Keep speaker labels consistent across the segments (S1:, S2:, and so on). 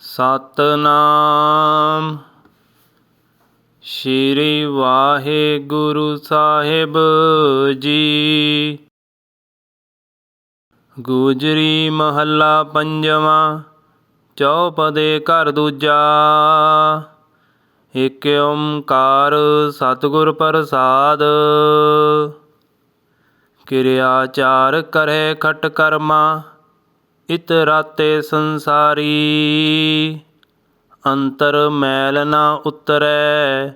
S1: ਸਤਨਾਮ। ਸ਼੍ਰੀ ਵਾਹਿਗੁਰੂ ਸਾਹਿਬ ਜੀ। ਗੁਜਰੀ ਮਹੱਲਾ ਪੰਜਵਾਂ, ਚੌਪਦੇ ਘਰ ਦੂਜਾ। ਏਕ ਓੰਕਾਰ ਸਤਿਗੁਰ ਪ੍ਰਸਾਦ। ਕਿਰਿਆਚਾਰ ਕਰੇ ਖਟ ਕਰਮਾ। ਇਤ ਰਾਤੇ ਸੰਸਾਰੀ। ਅੰਤਰ ਮੈਲ ਨਾ ਉਤਰੈ,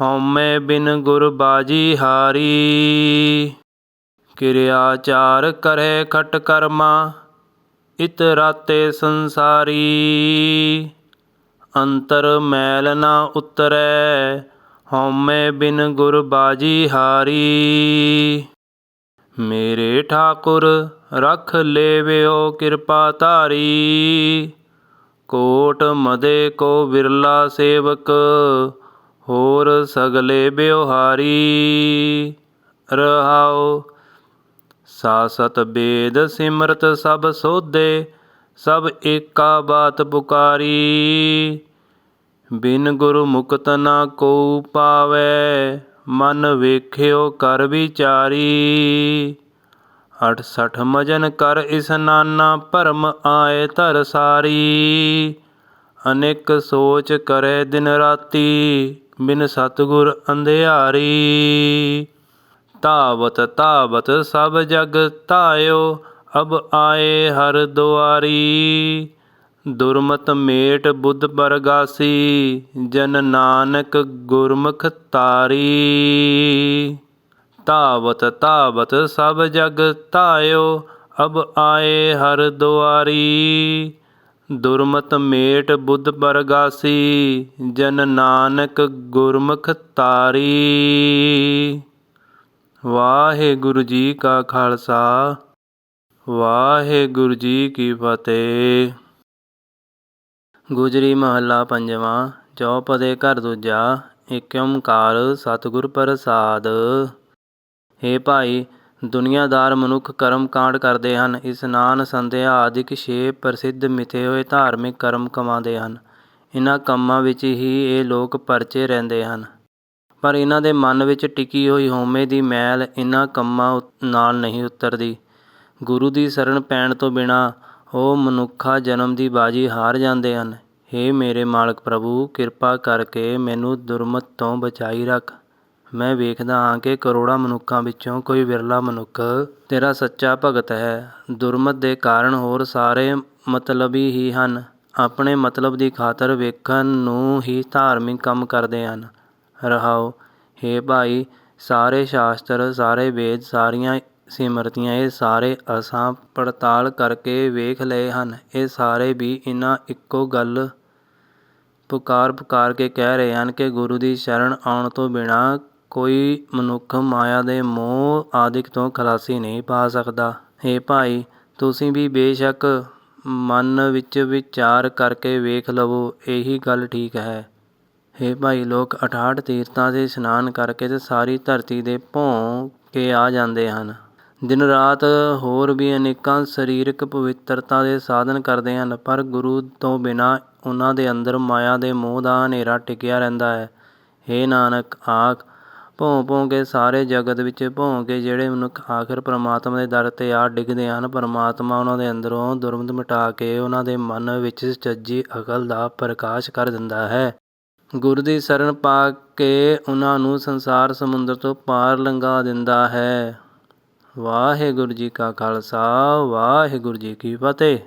S1: ਹਉਮੈ ਬਿਨ ਗੁਰ ਬਾਜੀ ਹਾਰੀ। ਕਿਰਿਆ ਚਾਰ ਕਰੇ ਖਟ ਕਰਮਾ, ਇਤ ਰਾਤੇ ਸੰਸਾਰੀ। ਅੰਤਰ ਮੈਲ ਨਾ ਉਤਰੈ, ਹਉਮੈ ਬਿਨ ਗੁਰ ਬਾਜੀ ਹਾਰੀ। ਮੇਰੇ ਠਾਕੁਰ ਰਖ ਲੇਵਿਓ ਕਿਰਪਾ ਧਾਰੀ। ਕੋਟ ਮਦੇ ਕੋ ਵਿਰਲਾ ਸੇਵਕ, ਹੋਰ ਸਗਲੇ ਬਿਵਹਾਰੀ ਰਹਾਉ, ਸਾਸਤ ਬੇਦ ਸਿਮਰਤ ਸਭ ਸੋਧੇ, ਸਭ ਏਕਾ ਬਾਤ ਪੁਕਾਰੀ। ਬਿਨ ਗੁਰੂ ਮੁਕਤ ਨਾ ਕੋ ਪਾਵੇ, ਮਨ ਵੇਖਿਓ ਕਰ ਵਿਚਾਰੀ। 68 ਮਜਨ ਕਰ ਇਸਨਾਨਾ ਭਰਮ ਆਏ ਧਰ ਸਾਰੀ। ਅਨੇਕ ਸੋਚ ਕਰੇ ਦਿਨ ਰਾਤੀ, ਬਿਨ ਸਤਗੁਰ ਅੰਧਿਆਰੀ। ਤਾਵਤ ਧਾਵਤ ਸਭ ਜਗ ਧਾਇਓ, ਅਬ ਆਏ ਹਰ ਦੁਆਰੀ। ਦੁਰਮਤ ਮੇਟ ਬੁੱਧ ਬਰਗਾਸੀ ਜਨ ਨਾਨਕ ਗੁਰਮੁਖ ਤਾਰੀ। ਧਾਵਤ ਧਾਵਤ ਸਭ ਜਗ ਧਾਇਓ, ਅਬ ਆਏ ਹਰ ਦੁਆਰੀ। ਦੁਰਮਤ ਮੇਟ ਬੁੱਧ ਪਰਗਾਸੀ, ਜਨ ਨਾਨਕ ਗੁਰਮੁਖ ਤਾਰੀ। ਵਾਹਿਗੁਰੂ ਜੀ ਕਾ ਖਾਲਸਾ, ਵਾਹਿਗੁਰੂ ਜੀ ਕੀ ਫਤਿਹ। ਗੁਜਰੀ ਮਹੱਲਾ ਪੰਜਵਾਂ, ਚੌਪਦੇ ਘਰ ਦੂਜਾ ਏਕ ਓੰਕਾਰ ਸਤਿਗੁਰ ਪ੍ਰਸਾਦ। ਹੇ ਭਾਈ, ਦੁਨੀਆਦਾਰ ਮਨੁੱਖ ਕਰਮ ਕਾਂਡ ਕਰਦੇ ਹਨ। ਇਸਨਾਨ ਸੰਧਿਆ ਆਦਿਕ ਛੇ ਪ੍ਰਸਿੱਧ ਮਿਥੇ ਹੋਏ ਧਾਰਮਿਕ ਕਰਮ ਕਮਾਉਂਦੇ ਹਨ। ਇਹਨਾਂ ਕੰਮਾਂ ਵਿੱਚ ਹੀ ਇਹ ਲੋਕ ਪਰਚੇ ਰਹਿੰਦੇ ਹਨ। ਪਰ ਇਹਨਾਂ ਦੇ ਮਨ ਵਿੱਚ ਟਿਕੀ ਹੋਈ ਹਉਮੈ ਦੀ ਮੈਲ ਇਹਨਾਂ ਕੰਮਾਂ ਨਾਲ ਨਹੀਂ ਉਤਰਦੀ। ਗੁਰੂ ਦੀ ਸ਼ਰਨ ਪੈਣ ਤੋਂ ਬਿਨਾਂ ਉਹ ਮਨੁੱਖਾ ਜਨਮ ਦੀ ਬਾਜੀ ਹਾਰ ਜਾਂਦੇ ਹਨ। ਹੇ ਮੇਰੇ ਮਾਲਕ ਪ੍ਰਭੂ, ਕਿਰਪਾ ਕਰਕੇ ਮੈਨੂੰ ਦੁਰਮਤ ਤੋਂ ਬਚਾਈ ਰੱਖ। ਮੈਂ ਵੇਖਦਾ ਹਾਂ ਕਿ ਕਰੋੜਾਂ ਮਨੁੱਖਾਂ ਵਿੱਚੋਂ ਕੋਈ ਵਿਰਲਾ ਮਨੁੱਖ ਤੇਰਾ ਸੱਚਾ ਭਗਤ ਹੈ। ਦੁਰਮਤ ਦੇ ਕਾਰਨ ਹੋਰ ਸਾਰੇ ਮਤਲਬੀ ਹੀ ਹਨ। ਆਪਣੇ ਮਤਲਬ ਦੀ ਖਾਤਰ ਵੇਖਣ ਨੂੰ ਹੀ ਧਾਰਮਿਕ ਕੰਮ ਕਰਦੇ ਹਨ। ਰਹਾਓ, ਹੇ ਭਾਈ, ਸਾਰੇ ਸ਼ਾਸਤਰ, ਸਾਰੇ ਵੇਦ, ਸਾਰੀਆਂ ਸਿਮਰਤੀਆਂ, ਇਹ ਸਾਰੇ ਅਸਾਂ ਪੜਤਾਲ ਕਰਕੇ ਵੇਖ ਲਏ ਹਨ। ਇਹ ਸਾਰੇ ਵੀ ਇਹਨਾਂ ਇੱਕੋ ਗੱਲ ਪੁਕਾਰ ਪੁਕਾਰ ਕੇ ਕਹਿ ਰਹੇ ਹਨ ਕਿ ਗੁਰੂ ਦੀ ਸ਼ਰਨ ਆਉਣ ਤੋਂ ਬਿਨਾ ਕੋਈ ਮਨੁੱਖ ਮਾਇਆ ਦੇ ਮੋਹ ਆਦਿਕ ਤੋਂ ਖਲਾਸੀ ਨਹੀਂ ਪਾ ਸਕਦਾ। ਹੇ ਭਾਈ, ਤੁਸੀਂ ਵੀ ਬੇਸ਼ੱਕ ਮਨ ਵਿੱਚ ਵਿਚਾਰ ਕਰਕੇ ਵੇਖ ਲਵੋ, ਇਹੀ ਗੱਲ ਠੀਕ ਹੈ। ਹੇ ਭਾਈ, ਲੋਕ ਅਠਾਹਠ ਤੀਰਥਾਂ ਦੇ ਇਸ਼ਨਾਨ ਕਰਕੇ ਤੇ ਸਾਰੀ ਧਰਤੀ ਦੇ ਭੋਂ ਕੇ ਆ ਜਾਂਦੇ ਹਨ। ਦਿਨ ਰਾਤ ਹੋਰ ਵੀ ਅਨੇਕਾਂ ਸਰੀਰਕ ਪਵਿੱਤਰਤਾ ਦੇ ਸਾਧਨ ਕਰਦੇ ਹਨ, ਪਰ ਗੁਰੂ ਤੋਂ ਬਿਨਾਂ ਉਹਨਾਂ ਦੇ ਅੰਦਰ ਮਾਇਆ ਦੇ ਮੋਹ ਦਾ ਹਨੇਰਾ ਟਿਕਿਆ ਰਹਿੰਦਾ ਹੈ। ਹੇ ਨਾਨਕ, ਆਖ ਭੋਂ ਭੋਂ ਕੇ ਸਾਰੇ ਜਗਤ ਵਿੱਚ ਭੋਂ ਕੇ ਜਿਹੜੇ ਮਨੁੱਖ ਆਖਿਰ ਪਰਮਾਤਮਾ ਦੇ ਦਰ ਤੇ ਆ ਡਿੱਗਦੇ ਹਨ, ਪਰਮਾਤਮਾ ਉਹਨਾਂ ਦੇ ਅੰਦਰੋਂ ਦੁਰਮਤ ਮਿਟਾ ਕੇ ਉਹਨਾਂ ਦੇ ਮਨ ਵਿੱਚ ਸੱਚੀ ਅਕਲ ਦਾ ਪ੍ਰਕਾਸ਼ ਕਰ ਦਿੰਦਾ ਹੈ। ਗੁਰੂ ਦੀ ਸ਼ਰਨ ਪਾ ਕੇ ਉਹਨਾਂ ਨੂੰ ਸੰਸਾਰ ਸਮੁੰਦਰ ਤੋਂ ਪਾਰ ਲੰਘਾ ਦਿੰਦਾ ਹੈ। ਵਾਹਿਗੁਰੂ ਜੀ ਕਾ ਖਾਲਸਾ, ਵਾਹਿਗੁਰੂ ਜੀ ਕੀ ਫਤਿਹ।